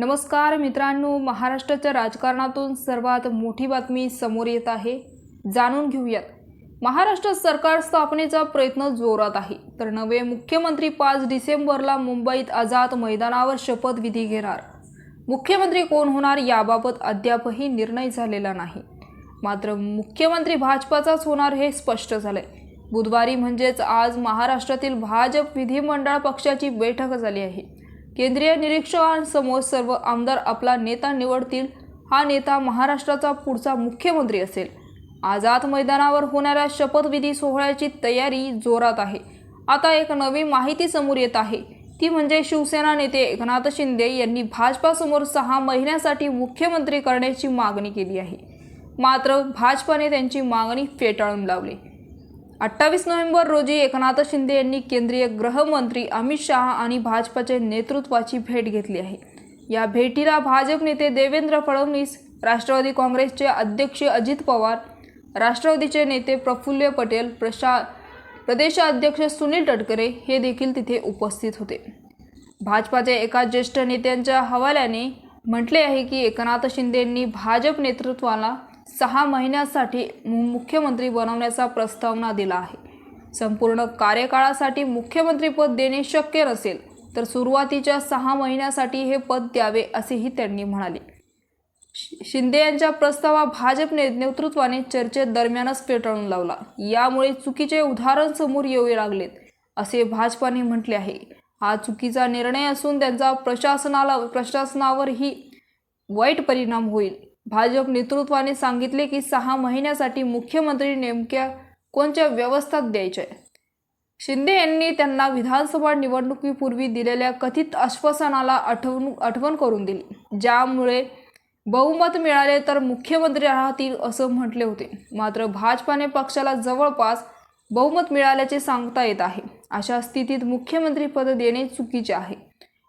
नमस्कार मित्रांनो महाराष्ट्राच्या राजकारणातून सर्वात मोठी बातमी समोर येत आहे. जाणून घेऊयात. महाराष्ट्र सरकार स्थापनेचा प्रयत्न जोरात आहे. तर नवे मुख्यमंत्री पाच डिसेंबरला मुंबईत आझाद मैदानावर शपथविधी घेणार. मुख्यमंत्री कोण होणार याबाबत अद्यापही निर्णय झालेला नाही. मात्र मुख्यमंत्री भाजपाचाच होणार हे स्पष्ट झालंय. बुधवारी म्हणजेच आज महाराष्ट्रातील भाजप विधिमंडळ पक्षाची बैठक झाली आहे. केंद्रीय निरीक्षकांसमोर सर्व आमदार आपला नेता निवडतील. हा नेता महाराष्ट्राचा पुढचा मुख्यमंत्री असेल. आझाद मैदानावर होणाऱ्या शपथविधी सोहळ्याची तयारी जोरात आहे. आता एक नवी माहिती समोर येत आहे. ती म्हणजे शिवसेना नेते एकनाथ शिंदे यांनी भाजपासमोर सहा महिन्यासाठी मुख्यमंत्री करण्याची मागणी केली आहे. मात्र भाजपाने त्यांची मागणी फेटाळून लावली. अठ्ठावीस नोव्हेंबर रोजी एकनाथ शिंदे यांनी केंद्रीय गृहमंत्री अमित शहा आणि भाजपाचे नेतृत्वाची भेट घेतली आहे. या भेटीला भाजप नेते देवेंद्र फडणवीस राष्ट्रवादी काँग्रेसचे अध्यक्ष अजित पवार राष्ट्रवादीचे नेते प्रफुल्ल पटेल प्रशा प्रदेशाध्यक्ष सुनील तटकरे हे देखील तिथे उपस्थित होते. भाजपाचे एका ज्येष्ठ नेत्यांच्या हवाल्याने म्हटले आहे की एकनाथ शिंदे यांनी भाजप नेतृत्वाला सहा महिन्यासाठी मुख्यमंत्री बनवण्याचा प्रस्तावना दिला आहे. संपूर्ण कार्यकाळासाठी मुख्यमंत्रीपद देणे शक्य नसेल तर सुरुवातीच्या सहा महिन्यासाठी हे पद द्यावे असेही त्यांनी म्हणाले. शि- शिंदे यांच्या प्रस्तावा भाजपने नेतृत्वाने चर्चेदरम्यानच फेटाळून लावला. यामुळे चुकीचे उदाहरण समोर येऊ लागलेत असे भाजपाने म्हटले आहे. हा चुकीचा निर्णय असून त्यांचा प्रशासनाला प्रशासनावरही वाईट परिणाम होईल. भाजप नेतृत्वाने सांगितले की सहा महिन्यासाठी मुख्यमंत्री नेमक्या कोणत्या व्यवस्थात द्यायच्या शिंदे यांनी त्यांना विधानसभा निवडणुकीपूर्वी दिलेल्या कथित आश्वासनाला आठवण आठवण करून दिली. ज्यामुळे बहुमत मिळाले तर मुख्यमंत्री राहतील असं म्हटले होते. मात्र भाजपाने पक्षाला जवळपास बहुमत मिळाल्याचे सांगता येत आहे. अशा स्थितीत मुख्यमंत्रीपद देणे चुकीचे आहे.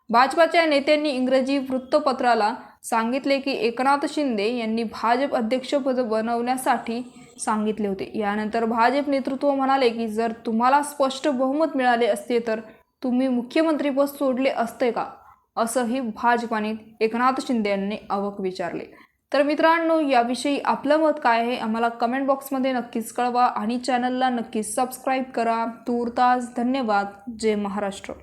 भाजपाच्या नेत्यांनी इंग्रजी वृत्तपत्राला सांगितले की एकनाथ शिंदे यांनी भाजप अध्यक्षपद बनवण्यासाठी सांगितले होते. यानंतर भाजप नेतृत्व म्हणाले की जर तुम्हाला स्पष्ट बहुमत मिळाले असते तर तुम्ही मुख्यमंत्रीपद सोडले असते का? असंही भाजपाने एकनाथ शिंदे यांनी अवक विचारले. तर मित्रांनो याविषयी आपलं मत काय आहे? आम्हाला कमेंट बॉक्समध्ये नक्कीच कळवा आणि चॅनलला नक्कीच सबस्क्राईब करा. तूर्तास धन्यवाद. जय महाराष्ट्र.